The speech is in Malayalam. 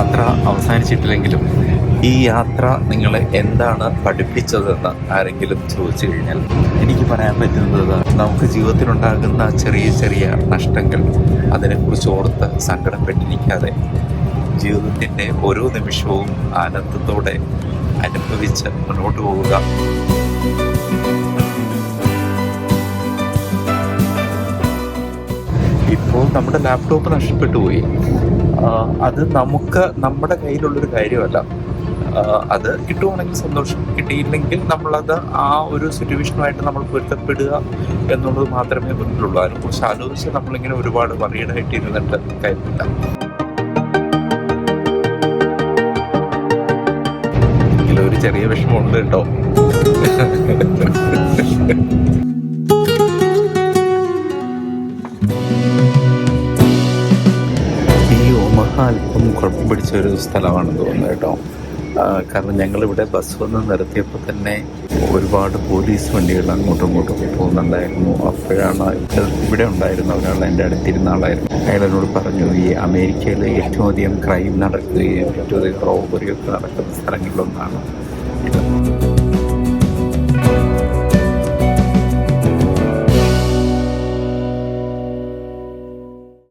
യാത്ര അവസാനിച്ചിട്ടില്ലെങ്കിലും ഈ യാത്ര നിങ്ങളെ എന്താണ് പഠിപ്പിച്ചതെന്ന് ആരെങ്കിലും ചോദിച്ചു കഴിഞ്ഞാൽ എനിക്ക് പറയാൻ പറ്റുന്നത് നമുക്ക് ജീവിതത്തിലുണ്ടാകുന്ന ചെറിയ ചെറിയ നഷ്ടങ്ങൾ അതിനെക്കുറിച്ച് ഓർത്ത് സങ്കടപ്പെട്ടിരിക്കാതെ ജീവിതത്തിന്റെ ഓരോ നിമിഷവും ആനന്ദത്തോടെ അനുഭവിച്ച് മുന്നോട്ട് പോവുക. ഇപ്പോൾ നമ്മുടെ ലാപ്ടോപ്പ് നഷ്ടപ്പെട്ടു പോയി. അത് നമുക്ക് നമ്മുടെ കയ്യിലുള്ളൊരു കാര്യമല്ല. അത് കിട്ടുവാണെങ്കിൽ സന്തോഷം. കിട്ടിയില്ലെങ്കിൽ നമ്മളത് ആ ഒരു സിറ്റുവേഷനുമായിട്ട് നമ്മൾ പൊരുത്തപ്പെടുക എന്നുള്ളത് മാത്രമേ മുന്നിലുള്ളൂ അതിനെക്കുറിച്ച് ആലോചിച്ച് നമ്മളിങ്ങനെ ഒരുപാട് വറിയഡായിട്ട് ഇരുന്നിട്ട് കാര്യമില്ല ഒരു ചെറിയ വിഷമമുണ്ട് കേട്ടോ. അല്പം കുഴപ്പം പിടിച്ച ഒരു സ്ഥലമാണെന്ന് തോന്നുന്നു കേട്ടോ. കാരണം ഞങ്ങളിവിടെ ബസ് വന്ന് നിർത്തിയപ്പോൾ തന്നെ ഒരുപാട് പോലീസ് വണ്ടികൾ അങ്ങോട്ടും ഇങ്ങോട്ടും പോകുന്നുണ്ടായിരുന്നു. അപ്പോഴാണ് ഇവിടെ ഉണ്ടായിരുന്ന ഒരാൾ എന്റെ അടുത്തിരുന്ന ആളായിരുന്നു. അയാൾ എന്നോട് പറഞ്ഞു ഈ അമേരിക്കയിൽ ഏറ്റവും അധികം ക്രൈം നടക്കുകയും ഏറ്റവും അധികം റോബറിയൊക്കെ നടക്കുന്ന സ്ഥലങ്ങളിലൊന്നാണ് ഇത്.